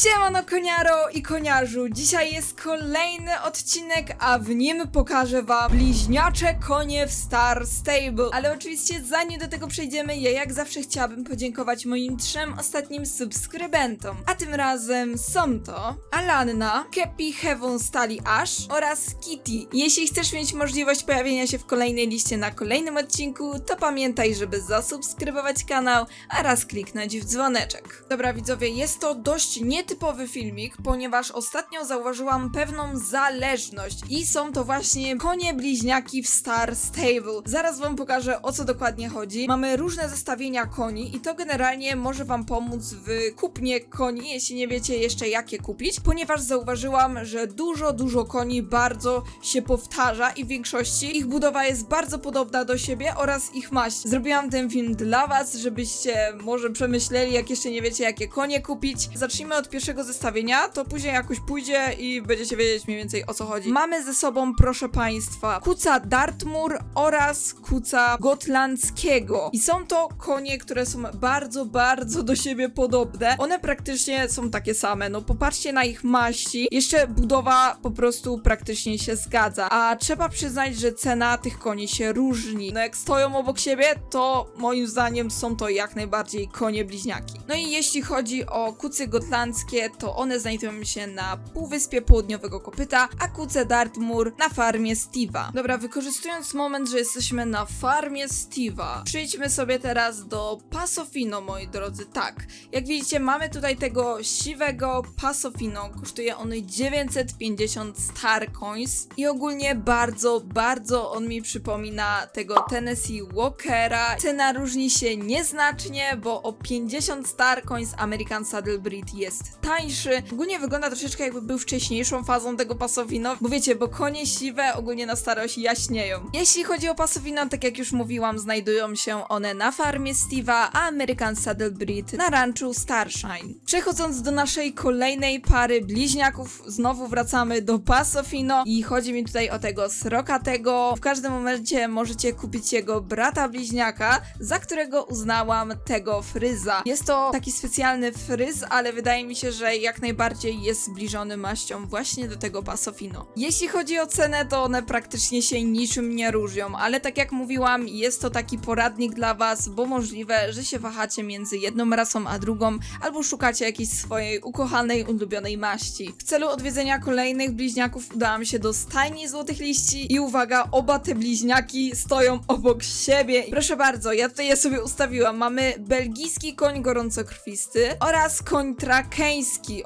Siemano koniaro i koniarzu, dzisiaj jest kolejny odcinek, a w nim pokażę wam bliźniacze konie w Star Stable. Ale oczywiście zanim do tego przejdziemy, ja jak zawsze chciałabym podziękować moim trzem ostatnim subskrybentom. A tym razem są to Alanna, Kepi Heaven Stali Ash oraz Kitty. Jeśli chcesz mieć możliwość pojawienia się w kolejnej liście na kolejnym odcinku, to pamiętaj, żeby zasubskrybować kanał, a raz kliknąć w dzwoneczek. Dobra widzowie, jest to dość nietypowy filmik, ponieważ ostatnio zauważyłam pewną zależność i są to właśnie konie bliźniaki w Star Stable. Zaraz wam pokażę o co dokładnie chodzi. Mamy różne zestawienia koni i to generalnie może wam pomóc w kupnie koni, jeśli nie wiecie jeszcze jakie kupić, ponieważ zauważyłam, że dużo, dużo koni bardzo się powtarza i w większości ich budowa jest bardzo podobna do siebie oraz ich maść. Zrobiłam ten film dla was, żebyście może przemyśleli, jak jeszcze nie wiecie jakie konie kupić. Zacznijmy od pierwszego zestawienia, to później jakoś pójdzie i będziecie wiedzieć mniej więcej o co chodzi. Mamy ze sobą, proszę państwa, kuca Dartmoor oraz kuca Gotlandzkiego. I są to konie, które są bardzo, bardzo do siebie podobne. One praktycznie są takie same. No popatrzcie na ich maści. Jeszcze budowa po prostu praktycznie się zgadza. A trzeba przyznać, że cena tych koni się różni. No jak stoją obok siebie, to moim zdaniem są to jak najbardziej konie bliźniaki. No i jeśli chodzi o kucy gotlandzkie, to one znajdują się na półwyspie południowego kopyta, a kuce Dartmoor na farmie Steve'a. Dobra, wykorzystując moment, że jesteśmy na farmie Steve'a, przejdźmy sobie teraz do Pasofino, moi drodzy. Tak, jak widzicie, mamy tutaj tego siwego Pasofino. Kosztuje on 950 Star Coins i ogólnie bardzo, bardzo on mi przypomina tego Tennessee Walkera. Cena różni się nieznacznie, bo o 50 Star Coins American Saddle Breed jest tańszy. Ogólnie wygląda troszeczkę jakby był wcześniejszą fazą tego Pasofino, bo wiecie, bo konie siwe ogólnie na starość jaśnieją. Jeśli chodzi o Pasofino, tak jak już mówiłam, znajdują się one na farmie Steve'a, a American Saddle Breed na ranchu Starshine. Przechodząc do naszej kolejnej pary bliźniaków, znowu wracamy do Pasofino i chodzi mi tutaj o tego srokatego. W każdym momencie możecie kupić jego brata bliźniaka, za którego uznałam tego fryza. Jest to taki specjalny fryz, ale wydaje mi się, że jak najbardziej jest zbliżony maścią właśnie do tego Pasofino. Jeśli chodzi o cenę, to one praktycznie się niczym nie różnią, ale tak jak mówiłam, jest to taki poradnik dla was, bo możliwe, że się wahacie między jedną rasą a drugą, albo szukacie jakiejś swojej ukochanej, ulubionej maści. W celu odwiedzenia kolejnych bliźniaków udałam się do stajni złotych liści i uwaga, oba te bliźniaki stoją obok siebie. Proszę bardzo, ja tutaj je sobie ustawiłam. Mamy belgijski koń gorącokrwisty oraz koń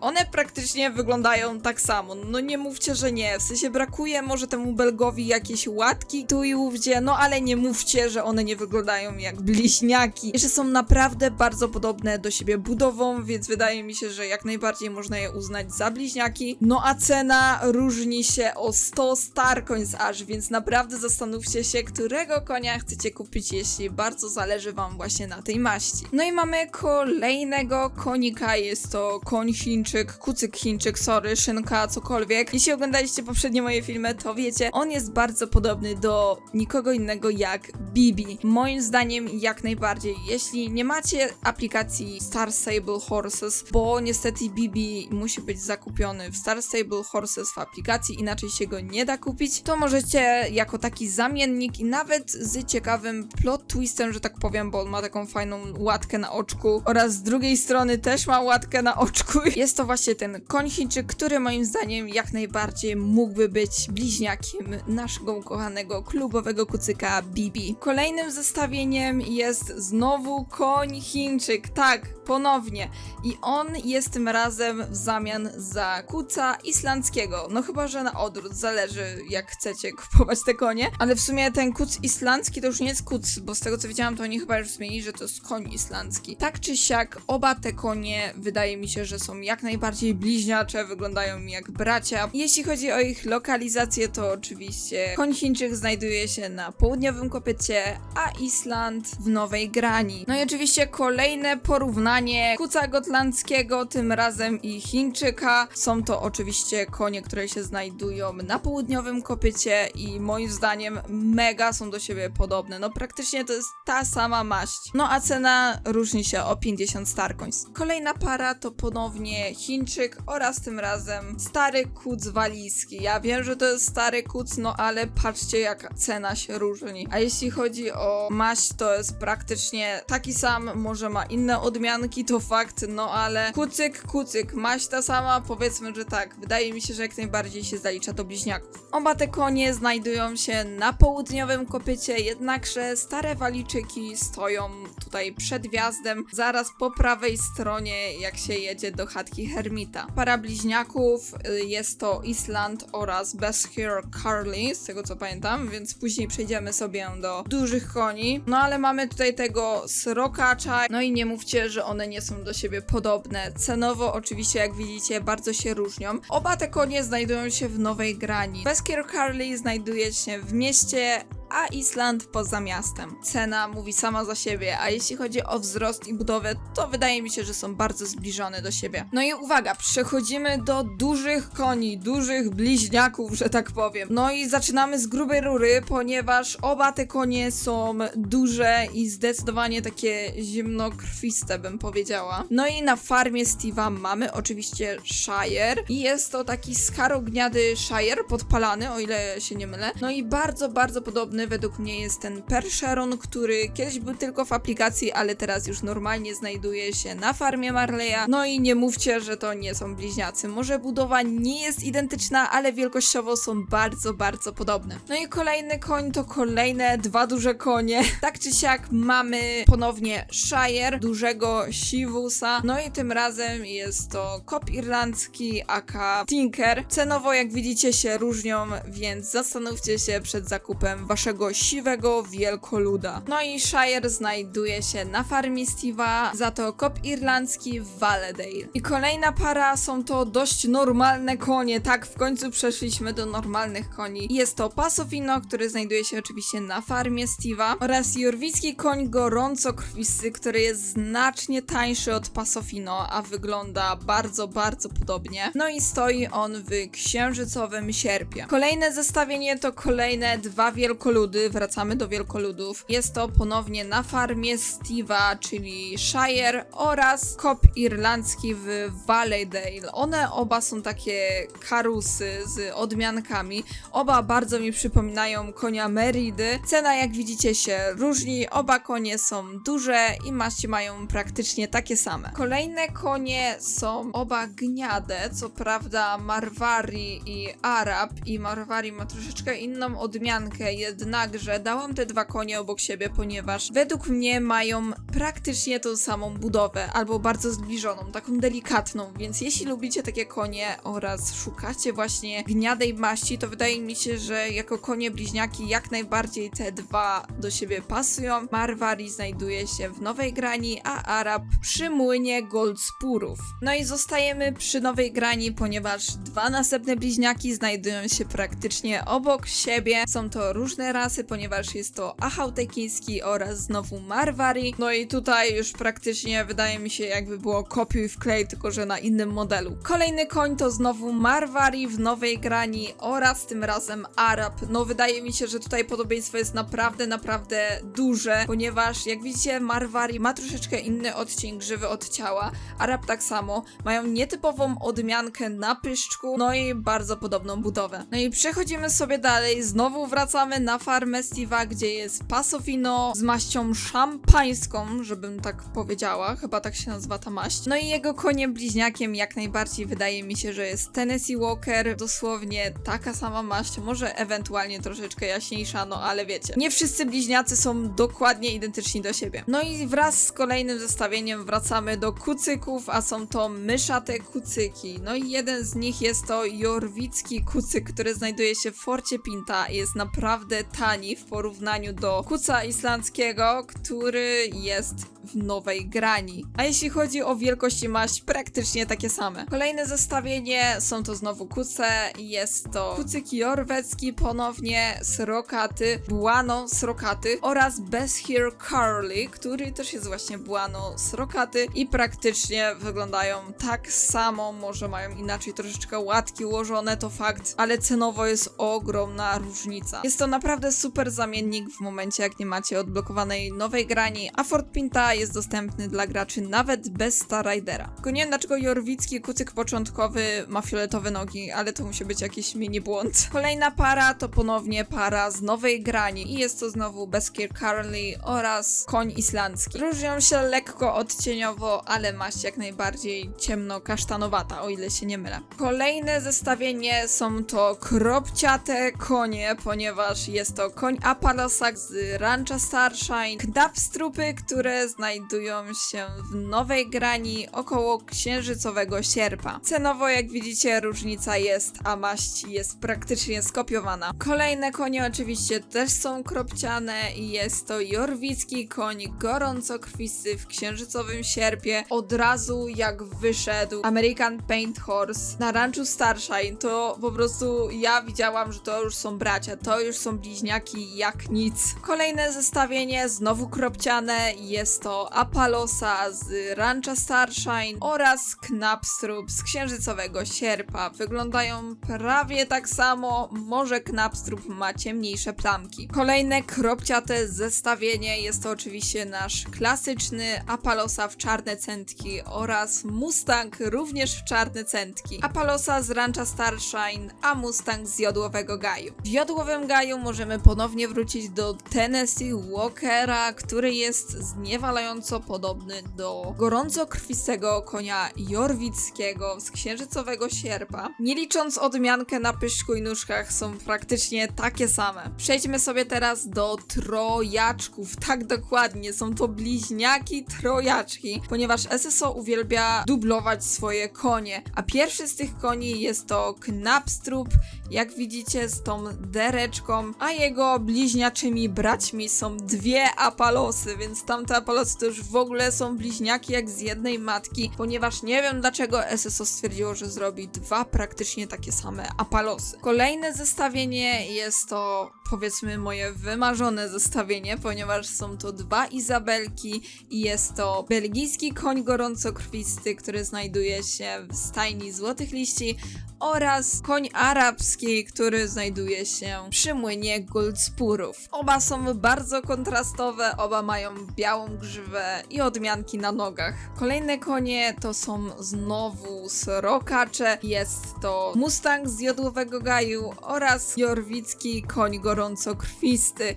One praktycznie wyglądają tak samo. No nie mówcie, że nie. W sensie brakuje może temu belgowi jakieś łatki tu i ówdzie, no ale nie mówcie, że one nie wyglądają jak bliźniaki. Jeszcze są naprawdę bardzo podobne do siebie budową, więc wydaje mi się, że jak najbardziej można je uznać za bliźniaki. No a cena różni się o 100 star coins aż, więc naprawdę zastanówcie się, którego konia chcecie kupić, jeśli bardzo zależy wam właśnie na tej maści. No i mamy kolejnego konika, jest to koń Chińczyk, kucyk Chińczyk, sorry, szynka, cokolwiek. Jeśli oglądaliście poprzednie moje filmy, to wiecie, on jest bardzo podobny do nikogo innego jak Bibi. Moim zdaniem jak najbardziej. Jeśli nie macie aplikacji Star Stable Horses, bo niestety Bibi musi być zakupiony w Star Stable Horses w aplikacji, inaczej się go nie da kupić, to możecie jako taki zamiennik i nawet z ciekawym plot twistem, że tak powiem, bo on ma taką fajną łatkę na oczku oraz z drugiej strony też ma łatkę na oczku. Jest to właśnie ten koń Chińczyk, który moim zdaniem jak najbardziej mógłby być bliźniakiem naszego ukochanego klubowego kucyka Bibi. Kolejnym zestawieniem jest znowu koń Chińczyk. Tak, ponownie. I on jest tym razem w zamian za kuca islandzkiego. No chyba, że na odwrót, zależy jak chcecie kupować te konie. Ale w sumie ten kuc islandzki to już nie jest kuc, bo z tego co widziałam, to oni chyba już zmienili, że to jest koń islandzki. Tak czy siak, oba te konie wydaje mi się, że są jak najbardziej bliźniacze, wyglądają jak bracia. Jeśli chodzi o ich lokalizację, to oczywiście koń Chińczyk znajduje się na południowym kopycie, a Island w Nowej Grani. No i oczywiście kolejne porównanie kuca gotlandzkiego, tym razem i Chińczyka. Są to oczywiście konie, które się znajdują na południowym kopycie i moim zdaniem mega są do siebie podobne. No praktycznie to jest ta sama maść. No a cena różni się o 50 star coins. Kolejna para to podobnie ponownie Chińczyk oraz tym razem stary kuc walijski. Ja wiem, że to jest stary kuc, no ale patrzcie jaka cena się różni. A jeśli chodzi o maść, to jest praktycznie taki sam, może ma inne odmianki, to fakt, no ale kucyk, kucyk, maść ta sama, powiedzmy, że tak. Wydaje mi się, że jak najbardziej się zalicza do bliźniaków. Oba te konie znajdują się na południowym kopycie, jednakże stare walijczyki stoją tutaj przed wjazdem, zaraz po prawej stronie, jak się jedzie do chatki Hermita. Para bliźniaków y, jest to Island oraz Beskir Carly, z tego co pamiętam, więc później przejdziemy sobie do dużych koni. No ale mamy tutaj tego srokacza, no i nie mówcie, że one nie są do siebie podobne. Cenowo oczywiście, jak widzicie, bardzo się różnią. Oba te konie znajdują się w Nowej Grani. Beskir Carly znajduje się w mieście, a Island poza miastem. Cena mówi sama za siebie, a jeśli chodzi o wzrost i budowę, to wydaje mi się, że są bardzo zbliżone do siebie. No i uwaga, przechodzimy do dużych koni, dużych bliźniaków, że tak powiem. No i zaczynamy z grubej rury, ponieważ oba te konie są duże i zdecydowanie takie zimnokrwiste, bym powiedziała. No i na farmie Steve'a mamy oczywiście Shire i jest to taki skarogniady Shire podpalany, o ile się nie mylę. No i bardzo, bardzo podobny według mnie jest ten Percheron, który kiedyś był tylko w aplikacji, ale teraz już normalnie znajduje się na farmie Marleya. No i nie mówcie, że to nie są bliźniacy. Może budowa nie jest identyczna, ale wielkościowo są bardzo, bardzo podobne. No i kolejny koń to kolejne dwa duże konie. Tak czy siak mamy ponownie Shire, dużego Siwusa. No i tym razem jest to kop irlandzki aka Tinker. Cenowo jak widzicie się różnią, więc zastanówcie się przed zakupem waszego siwego wielkoluda. No i Shire znajduje się na farmie Steve'a, za to kop irlandzki w Valedale. I kolejna para są to dość normalne konie, tak w końcu przeszliśmy do normalnych koni. Jest to Pasofino, który znajduje się oczywiście na farmie Steve'a oraz jorwicki koń gorąco krwisty, który jest znacznie tańszy od Pasofino, a wygląda bardzo, bardzo podobnie. No i stoi on w księżycowym sierpie. Kolejne zestawienie to kolejne dwa wielkoludy, wracamy do wielkoludów. Jest to ponownie na farmie Steve'a, czyli Shire oraz kop irlandzki w Valleydale. One oba są takie karusy z odmiankami. Oba bardzo mi przypominają konia Meridy. Cena jak widzicie się różni, oba konie są duże i maści mają praktycznie takie same. Kolejne konie są oba gniade, co prawda Marwari i Arab i Marwari ma troszeczkę inną odmiankę, jednakże dałam te dwa konie obok siebie, ponieważ według mnie mają praktycznie tą samą budowę, albo bardzo zbliżoną, taką delikatną, więc jeśli lubicie takie konie oraz szukacie właśnie gniadej maści, to wydaje mi się, że jako konie bliźniaki jak najbardziej te dwa do siebie pasują. Marwari znajduje się w Nowej Grani, a Arab przy młynie Goldspurów. No i zostajemy przy Nowej Grani, ponieważ dwa następne bliźniaki znajdują się praktycznie obok siebie. Są to różne ponieważ jest to Achautekiński oraz znowu Marwari. No i tutaj już praktycznie wydaje mi się jakby było kopiuj wklej, tylko że na innym modelu. Kolejny koń to znowu Marwari w Nowej Grani oraz tym razem Arab. No wydaje mi się, że tutaj podobieństwo jest naprawdę, naprawdę duże, ponieważ jak widzicie Marwari ma troszeczkę inny odcień grzywy od ciała, Arab tak samo, mają nietypową odmiankę na pyszczku, no i bardzo podobną budowę. No i przechodzimy sobie dalej, znowu wracamy na farmę Steve'a, gdzie jest Pasofino z maścią szampańską, żebym tak powiedziała, chyba tak się nazywa ta maść. No i jego koniem bliźniakiem jak najbardziej wydaje mi się, że jest Tennessee Walker, dosłownie taka sama maść, może ewentualnie troszeczkę jaśniejsza, no ale wiecie. Nie wszyscy bliźniacy są dokładnie identyczni do siebie. No i wraz z kolejnym zestawieniem wracamy do kucyków, a są to myszate kucyki. No i jeden z nich jest to jorwicki kucyk, który znajduje się w Forcie Pinta jest naprawdę tani w porównaniu do kuca islandzkiego, który jest w nowej grani. A jeśli chodzi o wielkość maść, praktycznie takie same. Kolejne zestawienie są to znowu kuce. Jest to kucyk jorwecki, ponownie srokaty, buano srokaty oraz Beshir Carly, który też jest właśnie buano srokaty i praktycznie wyglądają tak samo, może mają inaczej troszeczkę łatki ułożone, to fakt, ale cenowo jest ogromna różnica. Jest to naprawdę naprawdę super zamiennik w momencie, jak nie macie odblokowanej nowej grani, a Fort Pinta jest dostępny dla graczy nawet bez Star Ridera. Tylko nie wiem, dlaczego Jorwicki kucyk początkowy ma fioletowe nogi, ale to musi być jakiś mini błąd. Kolejna para to ponownie para z nowej grani i jest to znowu Beskir Carly oraz koń islandzki. Różnią się lekko odcieniowo, ale maść jak najbardziej ciemno-kasztanowata, o ile się nie mylę. Kolejne zestawienie są to kropciate konie, ponieważ jest to koń Apalosak z Rancha Starshine, knapstrupy, które znajdują się w nowej grani około księżycowego sierpa. Cenowo, jak widzicie, różnica jest, a maść jest praktycznie skopiowana. Kolejne konie oczywiście też są kropciane i jest to jorwicki koń gorąco krwisty w księżycowym sierpie. Od razu jak wyszedł American Paint Horse na ranchu Starshine, to po prostu ja widziałam, że to już są bracia, to już są bliźniaki jak nic. Kolejne zestawienie, znowu kropciane, jest to Apalosa z rancha Starshine oraz Knapstrup z księżycowego sierpa. Wyglądają prawie tak samo, może Knapstrup ma ciemniejsze plamki. Kolejne kropciate zestawienie jest to oczywiście nasz klasyczny Apalosa w czarne centki oraz Mustang również w czarne centki. Apalosa z rancha Starshine, a Mustang z jodłowego gaju. W jodłowym gaju możemy ponownie wrócić do Tennessee Walkera, który jest zniewalająco podobny do gorąco krwistego konia jorwickiego z księżycowego sierpa. Nie licząc odmiankę na pyszku i nóżkach są praktycznie takie same. Przejdźmy sobie teraz do trojaczków. Tak dokładnie, są to bliźniaki trojaczki, ponieważ SSO uwielbia dublować swoje konie. A pierwszy z tych koni jest to Knapstrup, jak widzicie z tą dereczką, a jego bliźniaczymi braćmi są dwie apalosy, więc tamte apalosy to już w ogóle są bliźniaki jak z jednej matki, ponieważ nie wiem dlaczego SSO stwierdziło, że zrobi dwa praktycznie takie same apalosy. Kolejne zestawienie jest to powiedzmy moje wymarzone zestawienie, ponieważ są to dwa Izabelki i jest to belgijski koń gorącokrwisty, który znajduje się w stajni Złotych Liści oraz koń arabski, który znajduje się przy młynie Goldspurów. Oba są bardzo kontrastowe, oba mają białą grzywę i odmianki na nogach. Kolejne konie to są znowu srokacze, jest to Mustang z jodłowego gaju oraz jorwicki koń gorącokrwisty,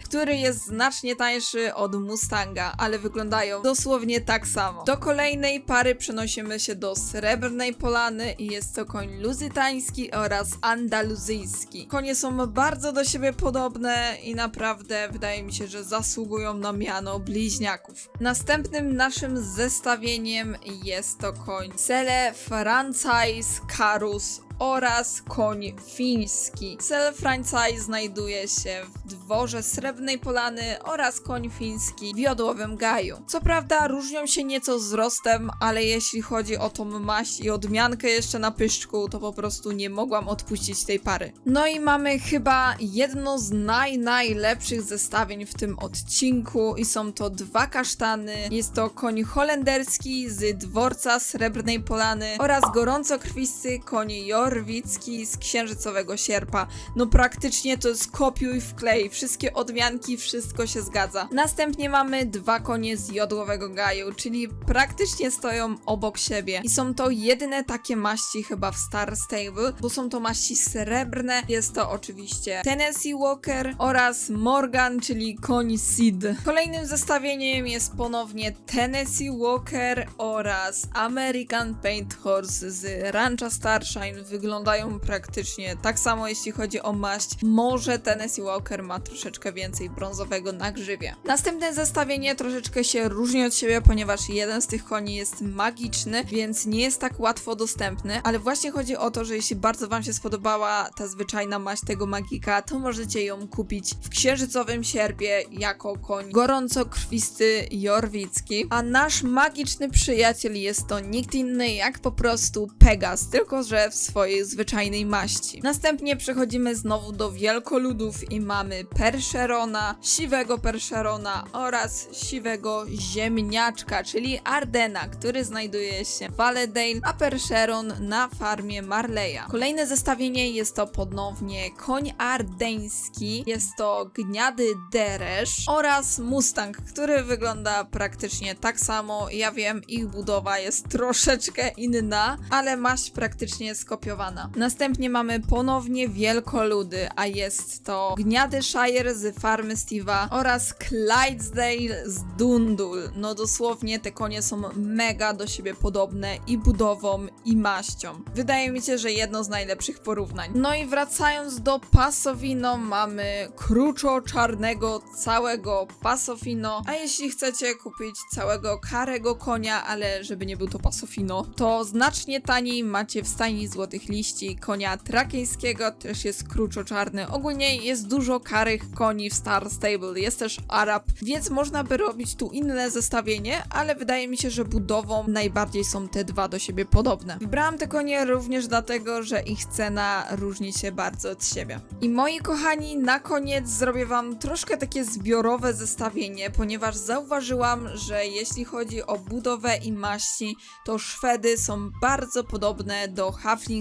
który jest znacznie tańszy od Mustanga, ale wyglądają dosłownie tak samo. Do kolejnej pary przenosimy się do Srebrnej Polany i jest to koń luzytański oraz andaluzyjski. Konie są bardzo do siebie podobne i naprawdę wydaje mi się, że zasługują na miano bliźniaków. Następnym naszym zestawieniem jest to koń Cele Franchise Carus oraz koń fiński. Cel franchise znajduje się w dworze Srebrnej Polany oraz koń fiński w jodłowym gaju. Co prawda różnią się nieco wzrostem, ale jeśli chodzi o tą maść i odmiankę jeszcze na pyszczku, to po prostu nie mogłam odpuścić tej pary. No i mamy chyba jedno z naj, najlepszych zestawień w tym odcinku i są to dwa kasztany. Jest to koń holenderski z dworca Srebrnej Polany oraz gorąco krwisty koń Jor Jorwicki z księżycowego sierpa. No praktycznie to jest kopiuj wklej, wszystkie odmianki, wszystko się zgadza. Następnie mamy dwa konie z jodłowego gaju, czyli praktycznie stoją obok siebie. I są to jedyne takie maści chyba w Star Stable, bo są to maści srebrne. Jest to oczywiście Tennessee Walker oraz Morgan, czyli koń Sid. Kolejnym zestawieniem jest ponownie Tennessee Walker oraz American Paint Horse z Rancha Starshine. Wyglądają praktycznie tak samo, jeśli chodzi o maść. Może Tennessee Walker ma troszeczkę więcej brązowego na grzywie. Następne zestawienie troszeczkę się różni od siebie, ponieważ jeden z tych koni jest magiczny, więc nie jest tak łatwo dostępny, ale właśnie chodzi o to, że jeśli bardzo wam się spodobała ta zwyczajna maść tego magika, to możecie ją kupić w księżycowym sierpie jako koń gorąco krwisty jorwicki, a nasz magiczny przyjaciel jest to nikt inny jak po prostu Pegas, tylko że w swojej swojej zwyczajnej maści. Następnie przechodzimy znowu do wielkoludów i mamy Percherona, siwego Percherona oraz siwego ziemniaczka, czyli Ardena, który znajduje się w Valedale, a Percheron na farmie Marleya. Kolejne zestawienie jest to ponownie koń ardeński, jest to gniady deresz oraz mustang, który wygląda praktycznie tak samo. Ja wiem, ich budowa jest troszeczkę inna, ale maść praktycznie skopiowana. Następnie mamy ponownie wielkoludy, a jest to gniady Shire z farmy Steve'a oraz Clydesdale z Dundul. No dosłownie te konie są mega do siebie podobne i budową i maścią. Wydaje mi się, że jedno z najlepszych porównań. No i wracając do Pasowino, mamy kruczo czarnego całego Pasofino, a jeśli chcecie kupić całego karego konia, ale żeby nie był to Pasofino, to znacznie taniej macie w stajni Złotych Liści konia trakiejskiego, też jest kruczo czarny. Ogólnie jest dużo karych koni w Star Stable, jest też Arab, więc można by robić tu inne zestawienie, ale wydaje mi się, że budową najbardziej są te dwa do siebie podobne. Wybrałam te konie również dlatego, że ich cena różni się bardzo od siebie. I moi kochani, na koniec zrobię wam troszkę takie zbiorowe zestawienie, ponieważ zauważyłam, że jeśli chodzi o budowę i maści, to Szwedy są bardzo podobne do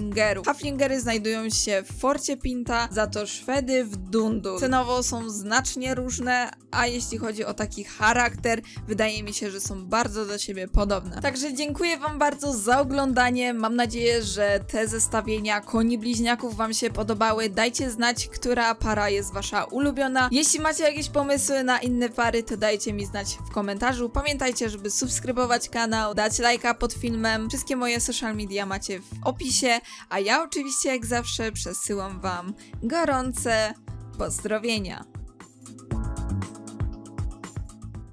Haflingerów. Haflingery znajdują się w Forcie Pinta, za to Szwedy w Dundu. Cenowo są znacznie różne, a jeśli chodzi o taki charakter, wydaje mi się, że są bardzo do siebie podobne. Także dziękuję wam bardzo za oglądanie. Mam nadzieję, że te zestawienia koni bliźniaków wam się podobały. Dajcie znać, która para jest wasza ulubiona. Jeśli macie jakieś pomysły na inne pary, to dajcie mi znać w komentarzu. Pamiętajcie, żeby subskrybować kanał, dać lajka pod filmem. Wszystkie moje social media macie w opisie, a ja oczywiście jak zawsze przesyłam wam gorące pozdrowienia.